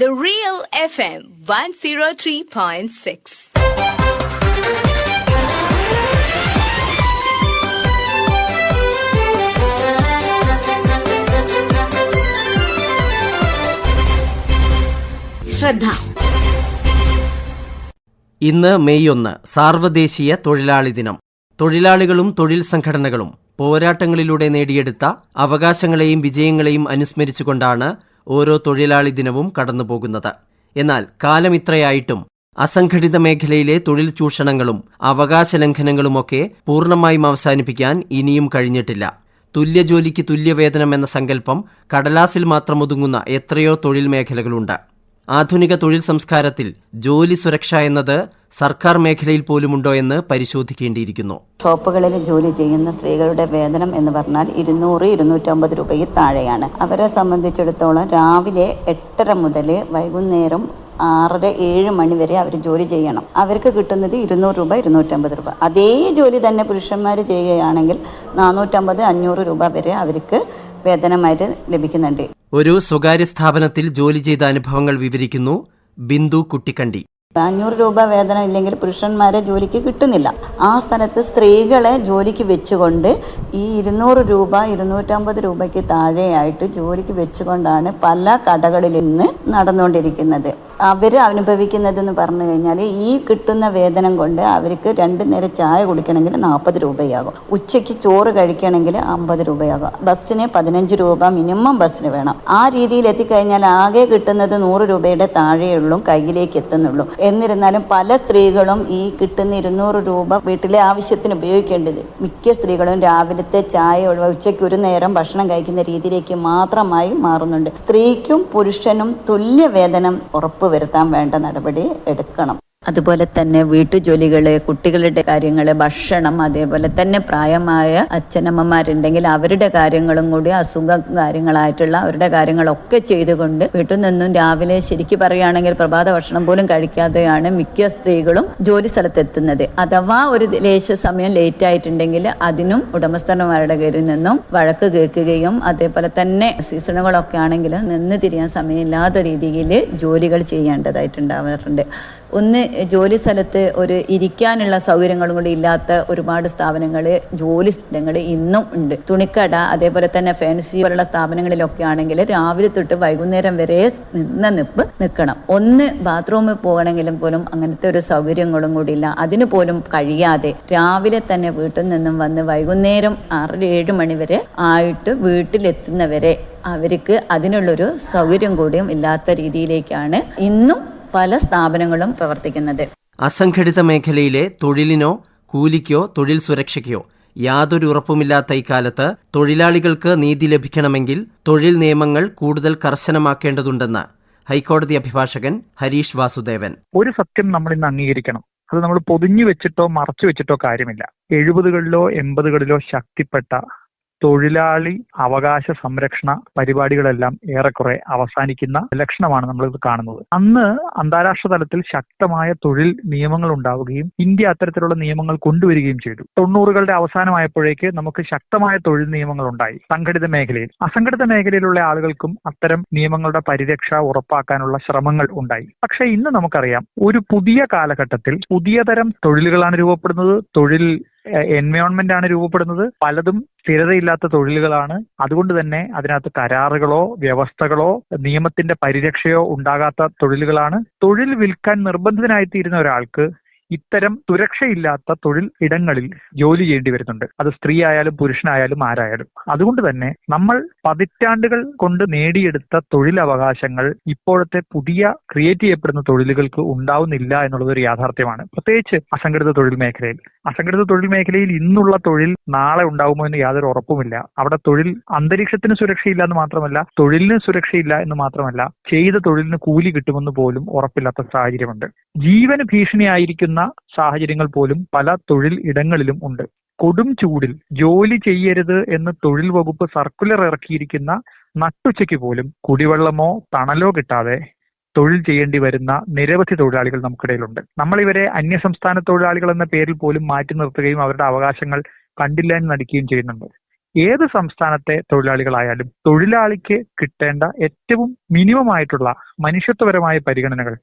The Real FM 103.6. ശ്രദ്ധ ഇന്ന് May ഒന്ന് സാർവദേശീയ തൊഴിലാളി ദിനം തൊഴിലാളികളും തൊഴിൽ സംഘടനകളും പോരാട്ടങ്ങളിലൂടെ നേടിയെടുത്ത അവകാശങ്ങളെയും വിജയങ്ങളെയും അനുസ്മരിച്ചുകൊണ്ടാണ് ഓരോ തൊഴിലാളി ദിനവും കടന്നുപോകുന്നത്. എന്നാൽ കാലമിത്രയായിട്ടും അസംഘടിത മേഖലയിലെ തൊഴിൽ ചൂഷണങ്ങളും അവകാശ ലംഘനങ്ങളുമൊക്കെ പൂർണമായും അവസാനിപ്പിക്കാൻ ഇനിയും കഴിഞ്ഞിട്ടില്ല. തുല്യ ജോലിക്ക് തുല്യവേതനം എന്ന സങ്കല്പം കടലാസിൽ മാത്രം ഒതുങ്ങുന്ന എത്രയോ തൊഴിൽ മേഖലകളുണ്ട്. ആധുനിക തൊഴിൽ സംസ്കാരത്തിൽ ജോലി സുരക്ഷ എന്നത് സർക്കാർ മേഖലയിൽ പോലുമുണ്ടോ എന്ന് പരിശോധിക്കേണ്ടിയിരിക്കുന്നു. ഷോപ്പുകളിൽ ജോലി ചെയ്യുന്ന സ്ത്രീകളുടെ വേതനം എന്ന് പറഞ്ഞാൽ ഇരുന്നൂറ് ഇരുന്നൂറ്റമ്പത് രൂപയിൽ താഴെയാണ്. അവരെ സംബന്ധിച്ചിടത്തോളം രാവിലെ എട്ടര മുതൽ വൈകുന്നേരം ആറര ഏഴ് മണി വരെ അവർ ജോലി ചെയ്യണം. അവർക്ക് കിട്ടുന്നത് ഇരുന്നൂറ് രൂപ ഇരുന്നൂറ്റമ്പത് രൂപ. അതേ ജോലി തന്നെ പുരുഷന്മാർ ചെയ്യുകയാണെങ്കിൽ നാനൂറ്റമ്പത് അഞ്ഞൂറ് രൂപ വരെ അവർക്ക് വേതനമായിട്ട് ലഭിക്കുന്നുണ്ട്. ഒരു സ്വകാര്യ സ്ഥാപനത്തിൽ ജോലി ചെയ്ത അനുഭവങ്ങൾ വിവരിക്കുന്നു ബിന്ദു കുട്ടിക്കണ്ടി. അഞ്ഞൂറ് രൂപ വേതനം ഇല്ലെങ്കിൽ പുരുഷന്മാരെ ജോലിക്ക് കിട്ടുന്നില്ല. ആ സ്ഥലത്ത് സ്ത്രീകളെ ജോലിക്ക് വെച്ചുകൊണ്ട് ഈ ഇരുന്നൂറ് രൂപ ഇരുന്നൂറ്റമ്പത് രൂപയ്ക്ക് താഴെയായിട്ട് ജോലിക്ക് വെച്ചുകൊണ്ടാണ് പല കടകളിൽ നിന്ന് നടന്നുകൊണ്ടിരിക്കുന്നത്. അവർ അനുഭവിക്കുന്നതെന്ന് പറഞ്ഞു കഴിഞ്ഞാൽ ഈ കിട്ടുന്ന വേതനം കൊണ്ട് അവർക്ക് രണ്ട് നേരം ചായ കുടിക്കണമെങ്കിൽ നാൽപ്പത് രൂപയാകും. ഉച്ചയ്ക്ക് ചോറ് കഴിക്കണമെങ്കിൽ അമ്പത് രൂപയാകും. ബസ്സിന് പതിനഞ്ച് രൂപ മിനിമം ബസ്സിന് വേണം. ആ രീതിയിൽ എത്തിക്കഴിഞ്ഞാൽ ആകെ കിട്ടുന്നത് നൂറ് രൂപയുടെ താഴെയുള്ളൂ കയ്യിലേക്ക് എത്തുന്നുള്ളൂ. എന്നിരുന്നാലും പല സ്ത്രീകളും ഈ കിട്ടുന്ന ഇരുന്നൂറ് രൂപ വീട്ടിലെ ആവശ്യത്തിന് ഉപയോഗിക്കേണ്ടത് മിക്ക സ്ത്രീകളും രാവിലത്തെ ചായ ഒഴിവ് ഉച്ചയ്ക്ക് ഒരു നേരം ഭക്ഷണം കഴിക്കുന്ന രീതിയിലേക്ക് മാത്രമായി മാറുന്നുണ്ട്. സ്ത്രീക്കും പുരുഷനും തുല്യ വേതനം ഉറപ്പുവരുത്താൻ വേണ്ട നടപടി എടുക്കണം. അതുപോലെ തന്നെ വീട്ടുജോലികൾ കുട്ടികളുടെ കാര്യങ്ങൾ ഭക്ഷണം അതേപോലെ തന്നെ പ്രായമായ അച്ഛനമ്മമാരുണ്ടെങ്കിൽ അവരുടെ കാര്യങ്ങളും കൂടി അസുഖ കാര്യങ്ങളായിട്ടുള്ള അവരുടെ കാര്യങ്ങളൊക്കെ ചെയ്തുകൊണ്ട് വീട്ടിൽ നിന്നും രാവിലെ ശരിക്കും പറയുകയാണെങ്കിൽ പ്രഭാത ഭക്ഷണം പോലും കഴിക്കാതെയാണ് മിക്ക സ്ത്രീകളും ജോലി സ്ഥലത്തെത്തുന്നത് അഥവാ ഒരു ലേശ സമയം ലേറ്റ് ആയിട്ടുണ്ടെങ്കിൽ അതിനും ഉടമസ്ഥന്മാരുടെ കയ്യിൽ നിന്നും വഴക്ക് കേൾക്കുകയും അതേപോലെ തന്നെ സീസണുകളൊക്കെ ആണെങ്കിൽ നിന്ന് തിരിയാൻ സമയമില്ലാത്ത രീതിയിൽ ജോലികൾ ചെയ്യേണ്ടതായിട്ടുണ്ടാവാറുണ്ട് ഒന്ന് ജോലി സ്ഥലത്ത് ഒരു ഇരിക്കാനുള്ള സൗകര്യങ്ങളും കൂടി ഇല്ലാത്ത ഒരുപാട് സ്ഥാപനങ്ങൾ ജോലി സ്ഥലങ്ങൾ ഇന്നും ഉണ്ട്. തുണിക്കട അതേപോലെ തന്നെ ഫാൻസി പോലുള്ള സ്ഥാപനങ്ങളിലൊക്കെ ആണെങ്കിൽ രാവിലെ തൊട്ട് വൈകുന്നേരം വരെ നിന്ന നിപ്പ് നിൽക്കണം ഒന്ന് ബാത്റൂമിൽ പോകണമെങ്കിലും പോലും അങ്ങനത്തെ ഒരു സൗകര്യങ്ങളും കൂടി ഇല്ല. അതിന് പോലും കഴിയാതെ രാവിലെ തന്നെ വീട്ടിൽ നിന്നും വന്ന് വൈകുന്നേരം ആറര ഏഴ് മണി വരെ ആയിട്ട് വീട്ടിലെത്തുന്നവരെ അവർക്ക് അതിനുള്ളൊരു സൗകര്യം കൂടിയും ഇല്ലാത്ത രീതിയിലേക്കാണ് ഇന്നും പല സ്ഥാപനങ്ങളും പ്രവർത്തിക്കുന്നത്. അസംഘടിത മേഖലയിലെ തൊഴിലിനോ കൂലിക്കോ തൊഴിൽ സുരക്ഷയ്ക്കോ യാതൊരു ഉറപ്പുമില്ലാത്ത ഇക്കാലത്ത് തൊഴിലാളികൾക്ക് നീതി ലഭിക്കണമെങ്കിൽ തൊഴിൽ നിയമങ്ങൾ കൂടുതൽ കർശനമാക്കേണ്ടതുണ്ടെന്ന് ഹൈക്കോടതി അഭിഭാഷകൻ ഹരീഷ് വാസുദേവൻ. ഒരു സത്യം നമ്മൾ ഇന്ന് അംഗീകരിക്കണം. അത് നമ്മൾ പൊതിഞ്ഞു വെച്ചിട്ടോ മറച്ചു വെച്ചിട്ടോ കാര്യമില്ല. എഴുപതുകളിലോ എൺപതുകളിലോ ശക്തിപ്പെട്ട തൊഴിലാളി അവകാശ സംരക്ഷണ പരിപാടികളെല്ലാം ഏറെക്കുറെ അവസാനിക്കുന്ന ലക്ഷണമാണ് നമ്മൾ ഇത് കാണുന്നത്. അന്ന് അന്താരാഷ്ട്ര തലത്തിൽ ശക്തമായ തൊഴിൽ നിയമങ്ങൾ ഉണ്ടാവുകയും ഇന്ത്യ അത്തരത്തിലുള്ള നിയമങ്ങൾ കൊണ്ടുവരികയും ചെയ്തു. തൊണ്ണൂറുകളുടെ അവസാനമായപ്പോഴേക്ക് നമുക്ക് ശക്തമായ തൊഴിൽ നിയമങ്ങൾ ഉണ്ടായി സംഘടിത മേഖലയിൽ. അസംഘടിത മേഖലയിലുള്ള ആളുകൾക്കും അത്തരം നിയമങ്ങളുടെ പരിരക്ഷ ഉറപ്പാക്കാനുള്ള ശ്രമങ്ങൾ ഉണ്ടായി. പക്ഷേ ഇന്ന് നമുക്കറിയാം ഒരു പുതിയ കാലഘട്ടത്തിൽ പുതിയ തരം തൊഴിലുകളാണ് രൂപപ്പെടുന്നത്. തൊഴിൽ എൻവയോൺമെന്റ് ആണ് രൂപപ്പെടുന്നത്. പലതും സ്ഥിരതയില്ലാത്ത തൊഴിലുകളാണ്. അതുകൊണ്ട് തന്നെ അതിനകത്ത് കരാറുകളോ വ്യവസ്ഥകളോ നിയമത്തിന്റെ പരിരക്ഷയോ ഉണ്ടാകാത്ത തൊഴിലുകളാണ്. തൊഴിൽ വിൽക്കാൻ നിർബന്ധിതനായിത്തീരുന്ന ഒരാൾക്ക് ഇത്തരം സുരക്ഷയില്ലാത്ത തൊഴിൽ ഇടങ്ങളിൽ ജോലി ചെയ്യേണ്ടി വരുന്നുണ്ട്. അത് സ്ത്രീ ആയാലും പുരുഷനായാലും ആരായാലും. അതുകൊണ്ട് തന്നെ നമ്മൾ പതിറ്റാണ്ടുകൾ കൊണ്ട് നേടിയെടുത്ത തൊഴിലവകാശങ്ങൾ ഇപ്പോഴത്തെ പുതിയ ക്രിയേറ്റ് ചെയ്യപ്പെടുന്ന തൊഴിലുകൾക്ക് ഉണ്ടാവുന്നില്ല എന്നുള്ളത് ഒരു യാഥാർത്ഥ്യമാണ്. പ്രത്യേകിച്ച് അസംഘടിത തൊഴിൽ മേഖലയിൽ. അസംഘടിത തൊഴിൽ മേഖലയിൽ ഇന്നുള്ള തൊഴിൽ നാളെ ഉണ്ടാകുമോ എന്ന് യാതൊരു ഉറപ്പുമില്ല. അവിടെ തൊഴിൽ അന്തരീക്ഷത്തിന് സുരക്ഷയില്ല എന്ന് മാത്രമല്ല തൊഴിലിന് സുരക്ഷയില്ല എന്ന് മാത്രമല്ല ചെയ്ത തൊഴിലിന് കൂലി കിട്ടുമെന്ന് പോലും ഉറപ്പില്ലാത്ത സാഹചര്യമുണ്ട്. ജീവന് ഭീഷണിയായിരിക്കുന്ന സാഹചര്യങ്ങൾ പോലും പല തൊഴിൽ ഇടങ്ങളിലും ഉണ്ട്. കൊടും ചൂടിൽ ജോലി ചെയ്യരുത് എന്ന് തൊഴിൽ വകുപ്പ് സർക്കുലർ ഇറക്കിയിരിക്കുന്ന നട്ടുച്ചയ്ക്ക് പോലും കുടിവെള്ളമോ തണലോ കിട്ടാതെ തൊഴിൽ ചെയ്യേണ്ടി വരുന്ന നിരവധി തൊഴിലാളികൾ നമുക്കിടയിലുണ്ട്. നമ്മളിവരെ അന്യസംസ്ഥാന തൊഴിലാളികൾ എന്ന പേരിൽ പോലും മാറ്റി നിർത്തുകയും അവരുടെ അവകാശങ്ങൾ കണ്ടില്ല എന്ന് നടിക്കുകയും ചെയ്യുന്നുണ്ട്. ഏത് സംസ്ഥാനത്തെ തൊഴിലാളികളായാലും തൊഴിലാളിക്ക് കിട്ടേണ്ട ഏറ്റവും മിനിമം ആയിട്ടുള്ള മനുഷ്യത്വപരമായ പരിഗണനകൾ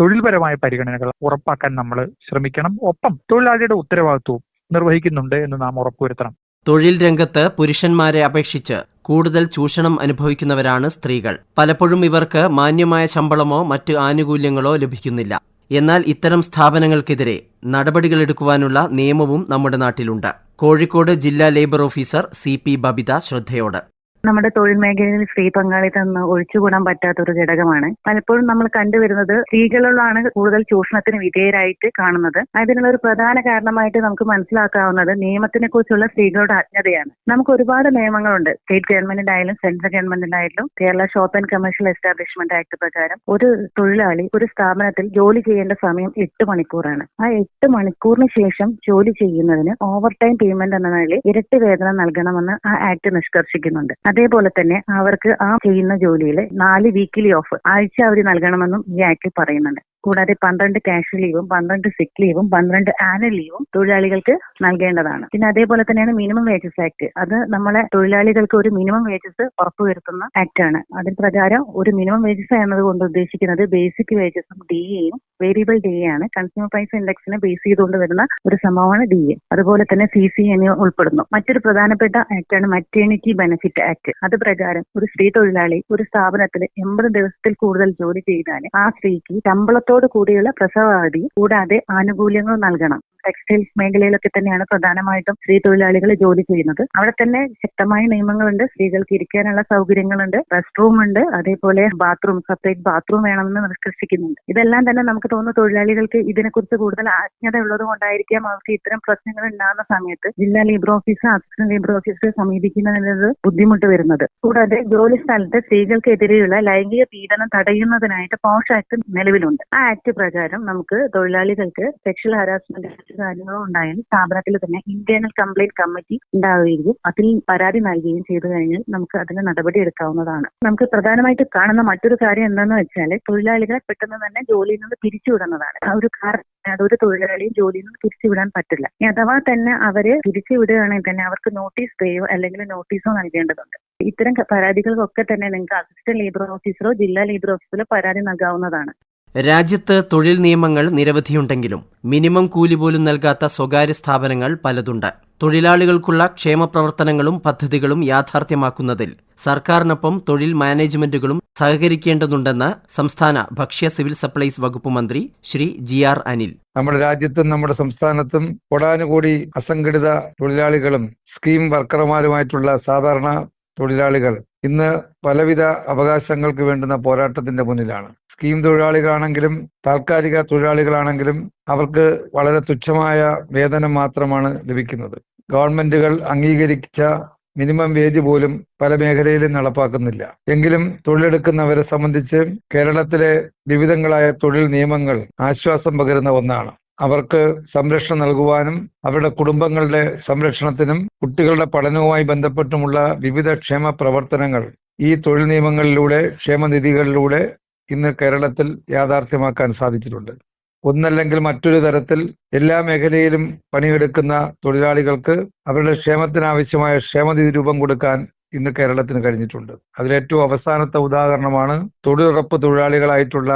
തൊഴിൽപരമായ പരിഗണനകൾ ഉറപ്പാക്കാൻ നമ്മൾ ശ്രമിക്കണം. ഒപ്പം തൊഴിലാളിയുടെ ഉത്തരവാദിത്വവും നിർവഹിക്കുന്നുണ്ട് എന്ന് നാം ഉറപ്പുവരുത്തണം. തൊഴിൽ രംഗത്ത് പുരുഷന്മാരെ അപേക്ഷിച്ച് കൂടുതൽ ചൂഷണം അനുഭവിക്കുന്നവരാണ് സ്ത്രീകൾ. പലപ്പോഴും ഇവർക്ക് മാന്യമായ ശമ്പളമോ മറ്റ് ആനുകൂല്യങ്ങളോ ലഭിക്കുന്നില്ല. എന്നാൽ ഇത്തരം സ്ഥാപനങ്ങൾക്കെതിരെ നടപടികളെടുക്കുവാനുള്ള നിയമവും നമ്മുടെ നാട്ടിലുണ്ട്. കോഴിക്കോട് ജില്ലാ labour officer C P Babitha ശ്രദ്ധയോട്. നമ്മുടെ തൊഴിൽ മേഖലയിൽ സ്ത്രീ പങ്കാളിത്തം ഒന്ന് ഒഴിച്ചുകൂടാൻ പറ്റാത്ത ഒരു ഘടകമാണ്. പലപ്പോഴും നമ്മൾ കണ്ടുവരുന്നത് സ്ത്രീകളിലാണ് കൂടുതൽ ചൂഷണത്തിന് വിധേയരായിട്ട് കാണുന്നത്. അതിനുള്ള ഒരു പ്രധാന കാരണമായിട്ട് നമുക്ക് മനസ്സിലാക്കാവുന്നത് നിയമത്തിനെ കുറിച്ചുള്ള സ്ത്രീകളുടെ അജ്ഞതയാണ്. നമുക്ക് ഒരുപാട് നിയമങ്ങളുണ്ട്. സ്റ്റേറ്റ് ഗവൺമെന്റിന്റെ ആയാലും സെൻട്രൽ ഗവൺമെന്റിന്റെ ആയാലും Kerala shop and commercial establishment act പ്രകാരം ഒരു തൊഴിലാളി ഒരു സ്ഥാപനത്തിൽ ജോലി ചെയ്യേണ്ട സമയം എട്ട് മണിക്കൂറാണ്. ആ എട്ട് മണിക്കൂറിന് ശേഷം ജോലി ചെയ്യുന്നതിന് ഓവർ ടൈം പേയ്മെന്റ് എന്ന നിലയിൽ ഇരട്ടി വേതനം നൽകണമെന്ന് ആ ആക്ട് നിഷ്കർഷിക്കുന്നുണ്ട്. അതേപോലെ തന്നെ അവർക്ക് ആ ചെയ്യുന്ന ജോലിയിൽ നാല് വീക്കിലി ഓഫ് ആഴ്ച അവർ നൽകണമെന്നും ഈ ആക്ടിൽ പറയുന്നുണ്ട്. കൂടാതെ പന്ത്രണ്ട് ക്യാഷ് ലീവും പന്ത്രണ്ട് സിക്ക് ലീവും പന്ത്രണ്ട് ആനുവൽ ലീവും തൊഴിലാളികൾക്ക് നൽകേണ്ടതാണ്. പിന്നെ അതേപോലെ തന്നെയാണ് മിനിമം വേജസ് ആക്ട് അത് നമ്മളെ തൊഴിലാളികൾക്ക് ഒരു മിനിമം വേജസ് ഉറപ്പുവരുത്തുന്ന ആക്ട് ആണ്. അതിന് പ്രകാരം ഒരു മിനിമം വേജസ് എന്നതുകൊണ്ട് ഉദ്ദേശിക്കുന്നത് ബേസിക് വേജസും ഡി എയും വേരിയബിൾ ഡി ആണ്. കൺസ്യൂമർ പ്രൈസ് ഇൻഡെക്സിനെ ബേസ് ചെയ്തുകൊണ്ട് വരുന്ന ഒരു സംഭവമാണ് ഡി എ അതുപോലെ തന്നെ സി സി എന്നിവ ഉൾപ്പെടുന്നു. മറ്റൊരു പ്രധാനപ്പെട്ട ആക്ടാണ് മറ്റേണിറ്റി ബെനിഫിറ്റ് ആക്ട് അത് പ്രകാരം ഒരു സ്ത്രീ തൊഴിലാളി ഒരു സ്ഥാപനത്തിൽ എൺപത് ദിവസത്തിൽ കൂടുതൽ ജോലി ചെയ്താൽ ആ സ്ത്രീക്ക് ശമ്പളത്തോട് കൂടിയുള്ള പ്രസവാവധി കൂടാതെ ആനുകൂല്യങ്ങൾ നൽകണം. ടെക്സ്റ്റൈൽസ് മേഖലയിലൊക്കെ തന്നെയാണ് പ്രധാനമായിട്ടും സ്ത്രീ തൊഴിലാളികൾ ജോലി ചെയ്യുന്നത്. അവിടെ തന്നെ ശക്തമായ നിയമങ്ങളുണ്ട്. സ്ത്രീകൾക്ക് ഇരിക്കാനുള്ള സൗകര്യങ്ങളുണ്ട്. റെസ്റ്റ് റൂം ഉണ്ട്. അതേപോലെ ബാത്റൂം സെപ്പറേറ്റ് ബാത്റൂം വേണമെന്ന് നിഷ്കർഷിക്കുന്നുണ്ട്. ഇതെല്ലാം തന്നെ നമുക്ക് തോന്നുന്നു തൊഴിലാളികൾക്ക് ഇതിനെക്കുറിച്ച് കൂടുതൽ ആജ്ഞത ഉള്ളത് കൊണ്ടായിരിക്കാം അവർക്ക് ഇത്തരം പ്രശ്നങ്ങൾ ഉണ്ടാകുന്ന സമയത്ത് ജില്ലാ ലേബർ ഓഫീസർ അസിസ്റ്റന്റ് ലേബർ ഓഫീസറെ സമീപിക്കുന്നതിന് ബുദ്ധിമുട്ട് വരുന്നത്. കൂടാതെ ജോലി സ്ഥലത്ത് സ്ത്രീകൾക്കെതിരെയുള്ള ലൈംഗിക പീഡനം തടയുന്നതിനായിട്ട് പോഷ് ആക്ട് നിലവിലുണ്ട്. ആ ആക്ട് പ്രകാരം നമുക്ക് തൊഴിലാളികൾക്ക് സെക്ഷൽ ഹാരാസ്മെന്റ് കാര്യങ്ങളോ ഉണ്ടായാൽ സ്ഥാപനത്തിൽ തന്നെ ഇന്റേണൽ കംപ്ലൈന്റ് കമ്മിറ്റി ഉണ്ടാവുകയും അതിൽ പരാതി നൽകുകയും ചെയ്തു കഴിഞ്ഞാൽ നമുക്ക് അതിന് നടപടി എടുക്കാവുന്നതാണ്. നമുക്ക് പ്രധാനമായിട്ട് കാണുന്ന മറ്റൊരു കാര്യം എന്താണെന്ന് വെച്ചാൽ തൊഴിലാളികളെ പെട്ടെന്ന് തന്നെ ജോലിയിൽ നിന്ന് പിരിച്ചുവിടുന്നതാണ് ആ ഒരു കാരണം അതൊരു തൊഴിലാളിയും ജോലിയിൽ നിന്ന് പിരിച്ചുവിടാൻ പറ്റില്ല. അഥവാ തന്നെ അവരെ പിരിച്ചുവിടുകയാണെങ്കിൽ തന്നെ അവർക്ക് നോട്ടീസ് പേയോ അല്ലെങ്കിൽ നോട്ടീസോ നൽകേണ്ടതുണ്ട്. ഇത്തരം പരാതികൾക്കൊക്കെ തന്നെ നിങ്ങൾക്ക് അസിസ്റ്റന്റ് ലേബർ ഓഫീസറോ ജില്ലാ ലേബർ ഓഫീസറോ പരാതി നൽകാവുന്നതാണ്. രാജ്യത്ത് തൊഴിൽ നിയമങ്ങൾ നിരവധിയുണ്ടെങ്കിലും മിനിമം കൂലി പോലും നൽകാത്ത സ്വകാര്യ സ്ഥാപനങ്ങൾ പലതുണ്ട്. തൊഴിലാളികൾക്കുള്ള ക്ഷേമ പ്രവർത്തനങ്ങളും പദ്ധതികളും യാഥാർത്ഥ്യമാക്കുന്നതിൽ സർക്കാരിനൊപ്പം തൊഴിൽ മാനേജ്മെന്റുകളും സഹകരിക്കേണ്ടതുണ്ടെന്ന് സംസ്ഥാന ഭക്ഷ്യ സിവിൽ സപ്ലൈസ് വകുപ്പ് മന്ത്രി ശ്രീ ജി ആർ അനിൽ. നമ്മുടെ രാജ്യത്തും നമ്മുടെ സംസ്ഥാനത്തും കോടാനുകൂടി അസംഘടിത തൊഴിലാളികളും സ്കീം വർക്കർമാരുമായിട്ടുള്ള സാധാരണ തൊഴിലാളികൾ ഇന്ന് പലവിധ അവകാശങ്ങൾക്ക് വേണ്ടുന്ന പോരാട്ടത്തിന്റെ മുന്നിലാണ്. സ്കീം തൊഴിലാളികളാണെങ്കിലും താൽക്കാലിക തൊഴിലാളികളാണെങ്കിലും അവർക്ക് വളരെ തുച്ഛമായ വേതനം മാത്രമാണ് ലഭിക്കുന്നത്. ഗവൺമെന്റുകൾ അംഗീകരിച്ച മിനിമം വേജ് പോലും പല മേഖലയിലും നടപ്പാക്കുന്നില്ല. എങ്കിലും തൊഴിലെടുക്കുന്നവരെ സംബന്ധിച്ച് കേരളത്തിലെ വിവിധങ്ങളായ തൊഴിൽ നിയമങ്ങൾ ആശ്വാസം പകരുന്ന ഒന്നാണ്. അവർക്ക് സംരക്ഷണം നൽകുവാനും അവരുടെ കുടുംബങ്ങളുടെ സംരക്ഷണത്തിനും കുട്ടികളുടെ പഠനവുമായി ബന്ധപ്പെട്ടുമുള്ള വിവിധ ക്ഷേമ പ്രവർത്തനങ്ങൾ ഈ തൊഴിൽ നിയമങ്ങളിലൂടെ ക്ഷേമനിധികളിലൂടെ ഇന്ന് കേരളത്തിൽ യാഥാർത്ഥ്യമാക്കാൻ സാധിച്ചിട്ടുണ്ട്. ഒന്നല്ലെങ്കിൽ മറ്റൊരു തരത്തിൽ എല്ലാ മേഖലയിലും പണിയെടുക്കുന്ന തൊഴിലാളികൾക്ക് അവരുടെ ക്ഷേമത്തിനാവശ്യമായ ക്ഷേമനിധി രൂപം കൊടുക്കാൻ ഇന്ന് കേരളത്തിന് കഴിഞ്ഞിട്ടുണ്ട്. അതിലേറ്റവും അവസാനത്തെ ഉദാഹരണമാണ് തൊഴിലുറപ്പ് തൊഴിലാളികളായിട്ടുള്ള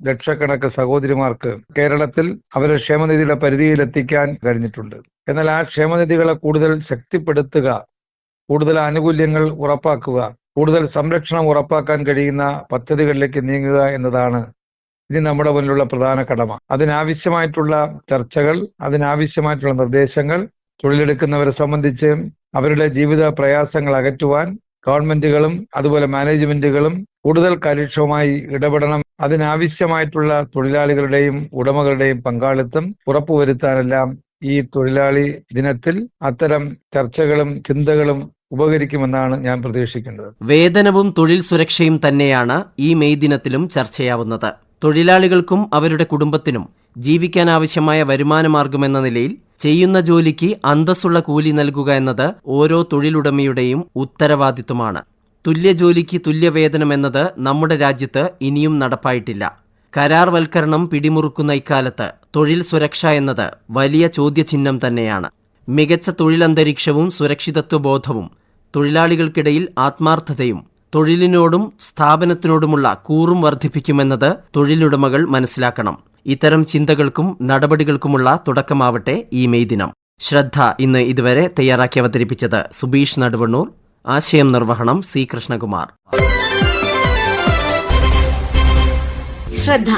ലക്ഷക്കണക്ക് സഹോദരിമാർക്ക് കേരളത്തിൽ അവരെ ക്ഷേമനിധിയുടെ പരിധിയിലെത്തിക്കാൻ കഴിഞ്ഞിട്ടുണ്ട്. എന്നാൽ ആ ക്ഷേമനിധികളെ കൂടുതൽ ശക്തിപ്പെടുത്തുക കൂടുതൽ ആനുകൂല്യങ്ങൾ ഉറപ്പാക്കുക കൂടുതൽ സംരക്ഷണം ഉറപ്പാക്കാൻ കഴിയുന്ന പദ്ധതികളിലേക്ക് നീങ്ങുക എന്നതാണ് ഇനി നമ്മുടെ മുന്നിലുള്ള പ്രധാന കടമ. അതിനാവശ്യമായിട്ടുള്ള ചർച്ചകൾ അതിനാവശ്യമായിട്ടുള്ള നിർദ്ദേശങ്ങൾ തൊഴിലെടുക്കുന്നവരെ സംബന്ധിച്ച് അവരുടെ ജീവിത പ്രയാസങ്ങൾ അകറ്റുവാൻ ഗവൺമെന്റുകളും അതുപോലെ മാനേജ്മെന്റുകളും കൂടുതൽ കാര്യക്ഷമമായി ഇടപെടണം. അതിനാവശ്യമായിട്ടുള്ള തൊഴിലാളികളുടെയും ഉടമകളുടെയും പങ്കാളിത്തം ഉറപ്പുവരുത്താനെല്ലാം ഈ തൊഴിലാളി ദിനത്തിൽ അത്തരം ചർച്ചകളും ചിന്തകളും ഉപകരിക്കുമെന്നാണ് ഞാൻ പ്രതീക്ഷിക്കുന്നത്. വേതനവും തൊഴിൽ സുരക്ഷയും തന്നെയാണ് ഈ മെയ് ദിനത്തിലും ചർച്ചയാവുന്നത്. തൊഴിലാളികൾക്കും അവരുടെ കുടുംബത്തിനും ജീവിക്കാനാവശ്യമായ വരുമാനമാർഗമെന്ന നിലയിൽ ചെയ്യുന്ന ജോലിക്ക് അന്തസ്സുള്ള കൂലി നൽകുക എന്നത് ഓരോ തൊഴിലുടമയുടെയും ഉത്തരവാദിത്വമാണ്. തുല്യ ജോലിക്ക് തുല്യവേതനം എന്നത് നമ്മുടെ രാജ്യത്ത് ഇനിയും നടപ്പായിട്ടില്ല. കരാർവൽക്കരണം പിടിമുറുക്കുന്ന ഇക്കാലത്ത് തൊഴിൽ സുരക്ഷ എന്നത് വലിയ ചോദ്യചിഹ്നം തന്നെയാണ്. മികച്ച തൊഴിലന്തരീക്ഷവും സുരക്ഷിതത്വ ബോധവും തൊഴിലാളികൾക്കിടയിൽ ആത്മാർത്ഥതയും തൊഴിലിനോടും സ്ഥാപനത്തിനോടുമുള്ള കൂറും വർദ്ധിപ്പിക്കുമെന്നത് തൊഴിലുടമകൾ മനസ്സിലാക്കണം. ഇത്തരം ചിന്തകൾക്കും നടപടികൾക്കുമുള്ള തുടക്കമാവട്ടെ ഈ മെയ് ദിനം. ശ്രദ്ധ ഇന്ന് ഇതുവരെ തയ്യാറാക്കി അവതരിപ്പിച്ചത് സുബീഷ് നടുവണ്ണൂർ. ആശയം നിർവഹണം സി കൃഷ്ണകുമാർ. ശ്രദ്ധ.